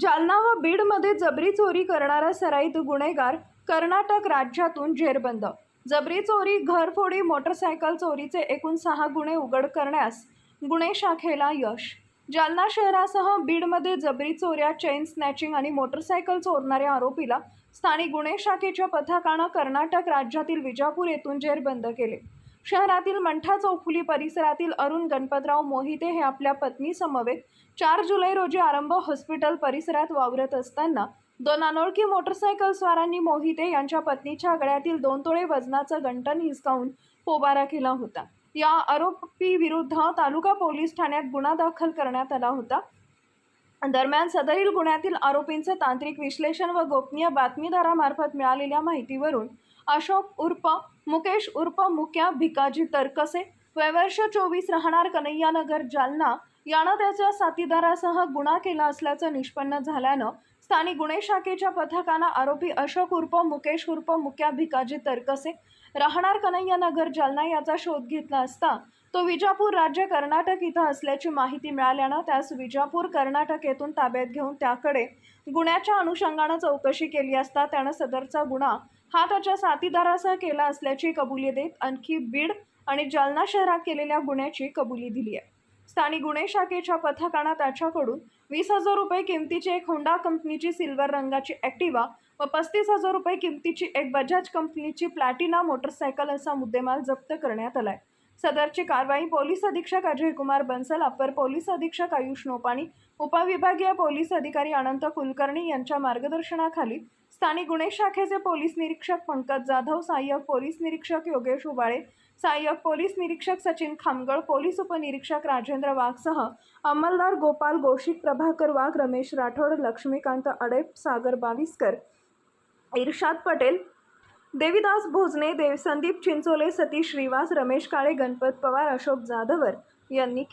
जालना व बीडमध्ये जबरी चोरी करणारा सराईत गुन्हेगार कर्नाटक राज्यातून जेरबंद. जबरी चोरी घरफोडी मोटरसायकल चोरीचे एकूण सहा गुन्हे उघड करण्यास गुन्हे शाखेला यश. जालना शहरासह बीडमध्ये जबरी चोऱ्या चेन स्नॅचिंग आणि मोटरसायकल चोरणाऱ्या आरोपीला स्थानिक गुन्हे शाखेच्या पथकानं कर्नाटक राज्यातील विजापूर येथून जेरबंद केले. शहरातील मंठा चौफुली परिसरातील अरुण गणपतराव मोहिते हे आपल्या पत्नी समवेत चार जुलै रोजी आरंभ हॉस्पिटल परिसरात वावरत असताना दोन अनोळखी मोटरसायकल स्वारांनी मोहिते यांच्या पत्नीच्या गळ्यातील दोन तोळे वजनाचं गंटन हिसकावून पोबारा केला होता. या आरोपी विरुद्ध तालुका पोलीस ठाण्यात गुन्हा दाखल करण्यात आला होता. दरम्यान सदरील गुन्ह्यातील आरोपींचे तांत्रिक विश्लेषण व गोपनीय बातमीदारामार्फत मिळालेल्या माहितीवरून अशोक उर्फ मुकेश उर्फ मुक्या भिकाजी तरकसे वयवर्ष चोवीस राहणार कन्हैयानगर जालना यानं त्याच्या साथीदारासह गुन्हा केला असल्याचं निष्पन्न झाल्यानं स्थानिक गुन्हे शाखेच्या पथकानं आरोपी अशोक उर्फ मुकेश उर्फ मुक्या भिकाजी तरकसे राहणार कन्हैयानगर जालना याचा शोध घेतला असता तो विजापूर राज्य कर्नाटक इथं असल्याची माहिती मिळाल्यानं त्यास विजापूर कर्नाटक येथून ताब्यात घेऊन त्याकडे गुन्ह्याच्या अनुषंगानं चौकशी केली असता त्यानं सदरचा गुन्हा हा त्याच्या साथीदारासह केला असल्याची कबुली देत आणखी बीड आणि जालना शहरात केलेल्या गुन्ह्याची कबुली दिली आहे. स्थानिक गुन्हे शाखेच्या पथकानं त्याच्याकडून वीस हजार रुपये किमतीची एक होंडा कंपनीची सिल्वर रंगाची ॲक्टिवा व पस्तीस हजार रुपये किमतीची एक बजाज कंपनीची प्लॅटिना मोटरसायकल असा मुद्देमाल जप्त करण्यात आलाय. सदरची कारवाई पोलीस अधीक्षक अजय कुमार बन्सल अप्पर पोलीस अधीक्षक आयुष नोपाणी उपविभागीय पोलीस अधिकारी अनंत कुलकर्णी यांच्या मार्गदर्शनाखाली स्थानिक गुन्हे शाखेचे पोलीस निरीक्षक पंकज जाधव सहाय्यक पोलीस निरीक्षक योगेश उबाळे सहाय्यक पोलीस निरीक्षक सचिन खामगळ पोलीस उपनिरीक्षक राजेंद्र वाघसह अंमलदार गोपाल गोशिक प्रभाकर वाघ रमेश राठोड लक्ष्मीकांत अडेप सागर बाविस्कर इर्शाद पटेल देविदास भोजने देव संदीप चिंचोले सतीश श्रीवास रमेश काळे गणपत पवार अशोक जाधवर यांनी केले.